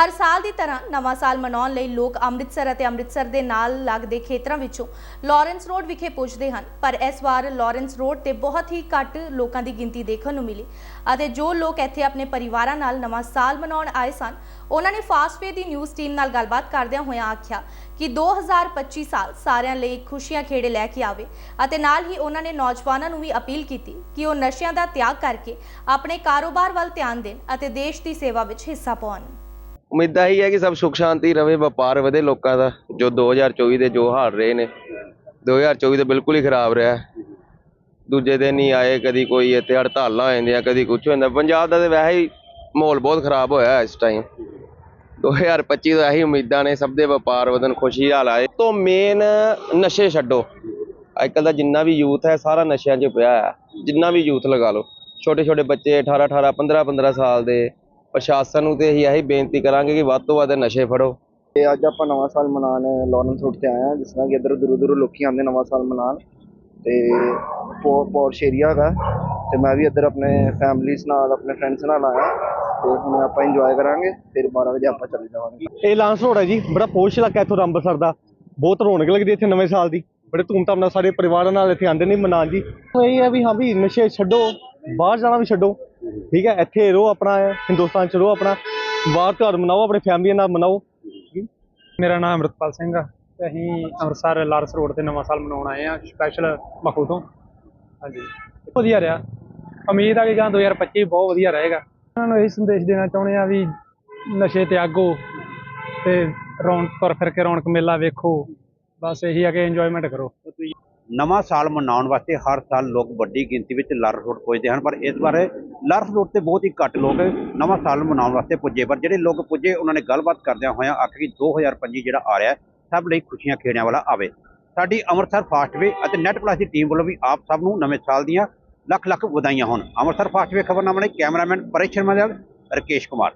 ਹਰ ਸਾਲ ਦੀ ਤਰ੍ਹਾਂ ਨਵਾਂ ਸਾਲ ਮਨਾਉਣ ਲਈ ਲੋਕ ਅੰਮ੍ਰਿਤਸਰ ਅਤੇ ਅੰਮ੍ਰਿਤਸਰ ਦੇ ਨਾਲ ਲੱਗਦੇ ਖੇਤਰਾਂ ਵਿੱਚੋਂ ਲਾਰੈਂਸ ਰੋਡ ਵਿਖੇ ਪਹੁੰਚਦੇ ਹਨ। ਪਰ ਇਸ ਵਾਰ ਲਾਰੈਂਸ ਰੋਡ ਤੇ ਬਹੁਤ ਹੀ ਘੱਟ ਲੋਕਾਂ ਦੀ ਗਿਣਤੀ ਦੇਖਣ ਨੂੰ ਮਿਲੀ ਅਤੇ ਜੋ ਲੋਕ ਇੱਥੇ ਆਪਣੇ ਪਰਿਵਾਰਾਂ ਨਾਲ ਨਵਾਂ ਸਾਲ ਮਨਾਉਣ ਆਏ ਸਨ, ਉਹਨਾਂ ਨੇ ਫਾਸਟਵੇ ਦੀ ਨਿਊਜ਼ ਟੀਮ ਨਾਲ ਗੱਲਬਾਤ ਕਰਦਿਆਂ ਹੋਇਆਂ ਆਖਿਆ ਕਿ 2025 ਸਾਲ ਸਾਰਿਆਂ ਲਈ ਖੁਸ਼ੀਆਂ ਖੇੜੇ ਲੈ ਕੇ ਆਵੇ ਅਤੇ ਨਾਲ ਹੀ ਉਹਨਾਂ ਨੇ ਨੌਜਵਾਨਾਂ ਨੂੰ ਵੀ ਅਪੀਲ ਕੀਤੀ ਕਿ ਉਹ ਨਸ਼ਿਆਂ ਦਾ ਤਿਆਗ ਕਰਕੇ ਆਪਣੇ ਕਾਰੋਬਾਰ ਵੱਲ ਧਿਆਨ ਦੇਣ ਅਤੇ ਦੇਸ਼ ਦੀ ਸੇਵਾ ਵਿੱਚ ਹਿੱਸਾ ਪਾਉਣ। ਉਮੀਦਾਂ ਹੀ ਹੈ ਕਿ ਸਭ ਸੁਖ ਸ਼ਾਂਤੀ ਰਵੇ, ਵਪਾਰ ਵਧੇ ਲੋਕਾਂ ਦਾ। ਜੋ 2024 ਦੇ ਜੋ ਹਾਲ ਰਹੇ ਨੇ 2024 ਤਾਂ ਬਿਲਕੁਲ ਹੀ ਖਰਾਬ ਰਿਹਾ। ਦੂਜੇ ਦਿਨ ਹੀ ਆਏ, ਕਦੀ ਕੋਈ ਇੱਥੇ ਹੜਤਾਲਾਂ ਹੋ ਜਾਂਦੀਆਂ, ਕਦੀ ਕੁਝ ਹੋ ਜਾਂਦਾ। ਪੰਜਾਬ ਦਾ ਤਾਂ ਵੈਸੇ ਹੀ ਮਾਹੌਲ ਬਹੁਤ ਖਰਾਬ ਹੋਇਆ ਇਸ ਟਾਈਮ 2025 ਤੋਂ ਇਹੀ ਉਮੀਦਾਂ ਨੇ, ਸਭ ਦੇ ਵਪਾਰ ਵਧਣ, ਖੁਸ਼ੀ ਹਾਲ ਆਏ। ਤੋਂ ਮੇਨ ਨਸ਼ੇ ਛੱਡੋ। ਅੱਜ ਕੱਲ੍ਹ ਦਾ ਜਿੰਨਾ ਵੀ ਯੂਥ ਹੈ, ਸਾਰਾ ਨਸ਼ਿਆਂ 'ਚ ਪਿਆ ਹੈ ਜਿੰਨਾ ਵੀ ਯੂਥ ਲਗਾ ਲਓ। ਛੋਟੇ ਛੋਟੇ ਬੱਚੇ 18 18 15 15 ਸਾਲ ਦੇ ਪ੍ਰਸ਼ਾਸਨ ਨੂੰ ਤੇ ਅਸੀਂ ਇਹੀ ਬੇਨਤੀ ਕਰਾਂਗੇ ਕਿ ਵੱਧ ਤੋਂ ਵੱਧ ਨਸ਼ੇ ਫੜੋ। ਤੇ ਅੱਜ ਆਪਾਂ ਨਵਾਂ ਸਾਲ ਮਨਾਉਣ ਲਾਰੈਂਸ ਰੋਡ ਤੇ ਆਏ ਆ ਜਿਸ ਤਰ੍ਹਾਂ ਕਿ ਇੱਧਰ ਦੂਰੋਂ ਦੂਰੋਂ ਲੋਕੀ ਆਉਂਦੇ ਨਵਾਂ ਸਾਲ ਮਨਾਉਣ। ਤੇ ਪੌ- ਪੌਰਸ਼ ਏਰੀਆ ਹੈਗਾ। ਤੇ ਮੈਂ ਵੀ ਇੱਧਰ ਆਪਣੇ ਫੈਮਲੀਜ਼ ਨਾਲ ਆਪਣੇ ਫਰੈਂਡਸ ਨਾਲ ਆਇਆ। ਤੇ ਹੁਣ ਆਪਾਂ ਇੰਜੋਏ ਕਰਾਂਗੇ ਫਿਰ 12 ਵਜੇ ਆਪਾਂ ਚੱਲੇ ਜਾਵਾਂਗੇ। ਇਹ ਲਾਂਸ ਰੋਡ ਹੈ ਜੀ ਬੜਾ ਪੋਸ਼ ਇਲਾਕਾ ਇੱਥੋਂ ਦਾ ਅੰਮ੍ਰਿਤਸਰ ਦਾ। ਬਹੁਤ ਰੌਣਕ ਲੱਗਦੀ ਇੱਥੇ ਨਵੇਂ ਸਾਲ ਦੀ। ਬੜੇ ਧੂਮਧਾਮ ਨਾਲ ਸਾਰੇ ਪਰਿਵਾਰਾਂ ਨਾਲ ਇੱਥੇ ਆਉਂਦੇ ਨੇ ਮਨਾਉਣ ਜੀ। ਇਹ ਹੈ ਵੀ ਹਾਂ ਵੀ ਨਸ਼ੇ ਛੱਡੋ ਬਾਹਰ ਜਾਣਾ ਵੀ ਛੱਡੋ। ਠੀਕ ਹੈ, ਇੱਥੇ ਰਹੋ ਆਪਣਾ, ਹਿੰਦੁਸਤਾਨ ਚ ਰਹੋ ਆਪਣਾ, ਬਾਹਰ ਤਿਉਹਾਰ ਮਨਾਓ, ਆਪਣੇ ਫੈਮਲੀ ਨਾਲ ਮਨਾਓ। ਮੇਰਾ ਨਾਮ ਅਮਰਤਪਾਲ ਸਿੰਘ ਆ, ਤੇ ਅਸੀਂ ਅੰਮ੍ਰਿਤਸਰ ਲਾਰਸ ਰੋਡ ਤੇ ਨਵਾਂ ਸਾਲ ਮਨਾਉਣ ਆਏ ਆ ਸਪੈਸ਼ਲ ਮਖੂ ਤੋਂ। ਹਾਂਜੀ। ਵਧੀਆ ਰਿਹਾ। ਉਮੀਦ ਆ ਕਿ ਗਾਂ 2025 ਬਹੁਤ ਵਧੀਆ ਰਹੇਗਾ। ਉਹਨਾਂ ਨੂੰ ਇਹ ਸੰਦੇਸ਼ ਦੇਣਾ ਚਾਹੁੰਦੇ ਆ ਵੀ ਨਸ਼ੇ ਤਿਆਗੋ ਤੇ ਰੌਣਕ ਤੁਰ ਫਿਰ ਕੇ ਰੌਣਕ ਮੇਲਾ ਵੇਖੋ। ਬਸ ਇਹੀ ਆ ਕਿ ਇੰਜੋਇਮੈਂਟ ਕਰੋ। ਨਵਾਂ ਸਾਲ ਮਨਾਉਣ ਵਾਸਤੇ ਹਰ ਸਾਲ ਲੋਕ ਵੱਡੀ ਗਿਣਤੀ ਵਿੱਚ ਲਾਰਸ ਰੋਡ ਪੁੱਜਦੇ ਹਨ, ਪਰ ਇਸ ਵਾਰ ਲਾਰ ਰੋਡ ਤੇ ਬਹੁਤ ਹੀ ਘੱਟ ਲੋਕ ਨਵਾਂ ਸਾਲ ਮਨਾਉਣ ਵਾਸਤੇ ਪੁੱਜੇ, ਪਰ ਜਿਹੜੇ ਲੋਕ ਪੁੱਜੇ ਉਹਨਾਂ ਨੇ ਗੱਲਬਾਤ ਕਰਦਿਆਂ ਹੋਇਆਂ ਆਖਿਆ ਕਿ 2025 ਜਿਹੜਾ ਆ ਰਿਹਾ, ਸਭ ਲਈ ਖੁਸ਼ੀਆਂ ਖੇੜਿਆਂ ਵਾਲਾ ਆਵੇ। ਸਾਡੀ ਅੰਮ੍ਰਿਤਸਰ ਫਾਸਟਵੇ ਅਤੇ ਨੈਟ ਪਲੱਸ ਦੀ ਟੀਮ ਵੱਲੋਂ ਵੀ ਆਪ ਸਭ ਨੂੰ ਨਵੇਂ ਸਾਲ ਦੀਆਂ ਲੱਖ ਲੱਖ ਵਧਾਈਆਂ ਹੋਣ। ਅੰਮ੍ਰਿਤਸਰ ਫਾਸਟਵੇ ਖਬਰਨਾਮਾ ਲਈ ਕੈਮਰਾਮੈਨ ਪਰੇਸ਼ ਸ਼ਰਮਾ ਦੇ ਰਕੇਸ਼ ਕੁਮਾਰ।